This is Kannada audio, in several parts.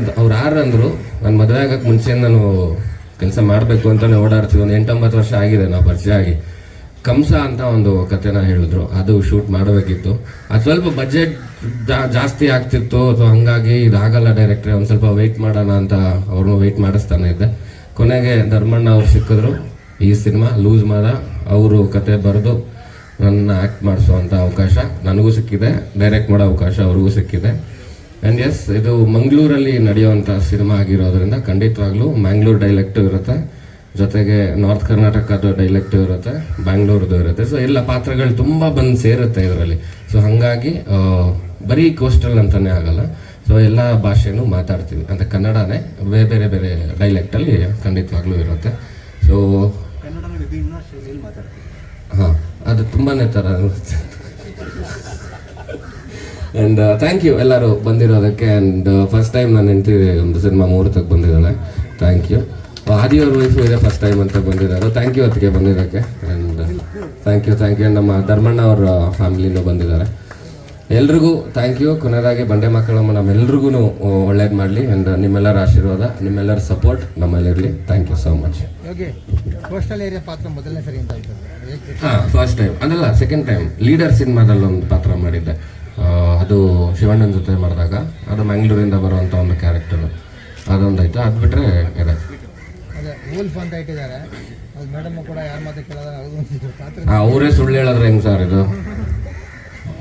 ಅವ್ರು ಯಾರು ಅಂದ್ರು ನನ್ನ ಮದುವೆ ಆಗಕ್ಕೆ ಮುಂಚೆ ನಾನು ಕೆಲಸ ಮಾಡಬೇಕು ಅಂತಾನೆ ಓಡಾಡ್ತೀವಿ ಒಂದು ಎಂಟೊಂಬತ್ತು ವರ್ಷ ಆಗಿದೆ ನಾವು ಪರಿಚಯ ಆಗಿ. ಕಂಸ ಅಂತ ಒಂದು ಕಥೆನ ಹೇಳಿದ್ರು. ಅದು ಶೂಟ್ ಮಾಡಬೇಕಿತ್ತು. ಅದು ಸ್ವಲ್ಪ ಬಜೆಟ್ ಜಾಸ್ತಿ ಆಗ್ತಿತ್ತು. ಅಥವಾ ಹಂಗಾಗಿ ಇದಾಗಲ್ಲ ಡೈರೆಕ್ಟ್ರೆ ಒಂದು ಸ್ವಲ್ಪ ವೆಯ್ಟ್ ಮಾಡೋಣ ಅಂತ ಅವ್ರನ್ನೂ ವೆಯ್ಟ್ ಮಾಡಿಸ್ತಾನೆ ಇದ್ದೆ. ಕೊನೆಗೆ ಧರ್ಮಣ್ಣ ಅವ್ರು ಸಿಕ್ಕಿದ್ರು. ಈ ಸಿನಿಮಾ ಲೂಸ್ ಮಾಡ, ಅವರು ಕತೆ ಬರೆದು ನನ್ನ ಆ್ಯಕ್ಟ್ ಮಾಡಿಸುವಂಥ ಅವಕಾಶ ನನಗೂ ಸಿಕ್ಕಿದೆ. ಡೈರೆಕ್ಟ್ ಮಾಡೋ ಅವಕಾಶ ಅವ್ರಿಗೂ ಸಿಕ್ಕಿದೆ. ಆ್ಯಂಡ್ ಎಸ್ ಇದು ಮಂಗಳೂರಲ್ಲಿ ನಡೆಯುವಂಥ ಸಿನಿಮಾ ಆಗಿರೋದ್ರಿಂದ ಖಂಡಿತವಾಗ್ಲೂ ಮ್ಯಾಂಗ್ಳೂರ್ ಡೈಲೆಕ್ಟ್ ಇರುತ್ತೆ. ಜೊತೆಗೆ ನಾರ್ತ್ ಕರ್ನಾಟಕದ ಡೈಲೆಕ್ಟು ಇರುತ್ತೆ ಬ್ಯಾಂಗ್ಳೂರ್ದು ಇರುತ್ತೆ. ಸೊ ಎಲ್ಲ ಪಾತ್ರಗಳು ತುಂಬ ಬಂದು ಸೇರುತ್ತೆ ಇದರಲ್ಲಿ. ಸೊ ಹಾಗಾಗಿ ಬರೀ ಕೋಸ್ಟಲ್ ಅಂತಾನೆ ಆಗಲ್ಲ. ಸೊ ಎಲ್ಲ ಭಾಷೆನು ಮಾತಾಡ್ತೀವಿ. ಅಂದರೆ ಕನ್ನಡನೇ ಬೇರೆ ಬೇರೆ ಬೇರೆ ಡೈಲೆಕ್ಟಲ್ಲಿ ಖಂಡಿತವಾಗ್ಲೂ ಇರುತ್ತೆ. ಸೊ ಹಾಂ ಅದು ತುಂಬಾನೇ ಥರ ಆ್ಯಂಡ್ ಥ್ಯಾಂಕ್ ಯು ಎಲ್ಲರೂ ಬಂದಿರೋದಕ್ಕೆ ಆ್ಯಂಡ್ ಫಸ್ಟ್ ಟೈಮ್ ನಾನು ಹೆಂಡತಿ ಒಂದು ಸಿನಿಮಾ ಮುಹೂರ್ತಕ್ಕೆ ಬಂದಿದ್ದಾಳೆ ಥ್ಯಾಂಕ್ ಯು ಆದಿಯವ್ರ ವೈಫು ಇದೆ ಫಸ್ಟ್ ಟೈಮ್ ಅಂತ ಬಂದಿದ್ದಾರೆ. ಥ್ಯಾಂಕ್ ಯು ಅದಕ್ಕೆ ಬಂದಿದ್ದಕ್ಕೆ and thank you thank you ನಮ್ಮ ಧರ್ಮಣ್ಣ ಅವ್ರ ಫ್ಯಾಮಿಲಿನೂ ಬಂದಿದ್ದಾರೆ. ಎಲ್ರಿಗೂ ಥ್ಯಾಂಕ್ ಯು ಕೊನೆಯದಾಗಿ ಬಂಡೆ ಮಕ್ಕಳಮ್ಮ ನಮ್ಮೆಲ್ರಿಗೂ ಒಳ್ಳೇದು ಮಾಡಲಿ. ಆ್ಯಂಡ್ ನಿಮ್ಮೆಲ್ಲರ ಆಶೀರ್ವಾದ ನಿಮ್ಮೆಲ್ಲರ ಸಪೋರ್ಟ್ ನಮ್ಮಲ್ಲಿರಲಿ. ಥ್ಯಾಂಕ್ ಯು ಸೋ ಮಚ್ ಹಾ ಫಸ್ಟ್ ಟೈಮ್ ಅದಲ್ಲ ಸೆಕೆಂಡ್ ಟೈಮ್ ಲೀಡರ್ ಸಿನಿಮಾದಲ್ಲಿ ಒಂದು ಪಾತ್ರ ಮಾಡಿದ್ದೆ. ಅದು ಶಿವಣ್ಣನ ಜೊತೆ ಮಾಡಿದಾಗ ಅದು ಮಂಗಳೂರಿಂದ ಬರುವಂಥ ಒಂದು ಕ್ಯಾರೆಕ್ಟರ್ ಅದೊಂದಾಯ್ತು. ಅದು ಬಿಟ್ರೆ ಇದೆ ಅವರೇ ಸುಳ್ಳು ಹೇಳಿದ್ರೆ ಹೆಂಗ್ ಸರ್ ಇದು?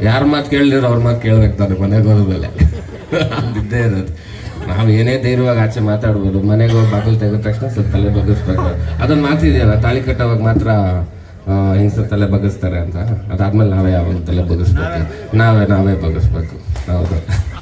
ಯಾರ ಮಾತು ಕೇಳಿದ್ರು ಅವ್ರ ಮಾತು ಕೇಳ್ಬೇಕು ತಾನೆ ಮನೆಗೆ ಹೋದ್ಮೇಲೆ. ಇದ್ದೇ ಇರೋದು. ನಾವು ಏನೇ ಧೈರ್ಯವಾಗಿ ಆಚೆ ಮಾತಾಡ್ಬೋದು ಮನೆಗೆ ಹೋಗಿ ಬಾಗಿಲು ತೆಗೆದ ತಕ್ಷಣ ಸ್ವಲ್ಪ ತಲೆ ಬಗ್ಗಿಸ್ಬೇಕು. ಅದೊಂದು ಮಾತಿದೆಯಲ್ಲ ತಾಳಿ ಕಟ್ಟೋವಾಗ ಮಾತ್ರ ಹೆಂಗಸ ತಲೆ ಬಗ್ಗಿಸ್ತಾರೆ ಅಂತ. ಅದಾದ್ಮೇಲೆ ನಾವೇ ಯಾವಾಗ ತಲೆ ಬಗ್ಗಿಸ್ಬೇಕು. ನಾವೇ ನಾವೇ ಬಗ್ಗಿಸ್ಬೇಕು. ಹೌದು.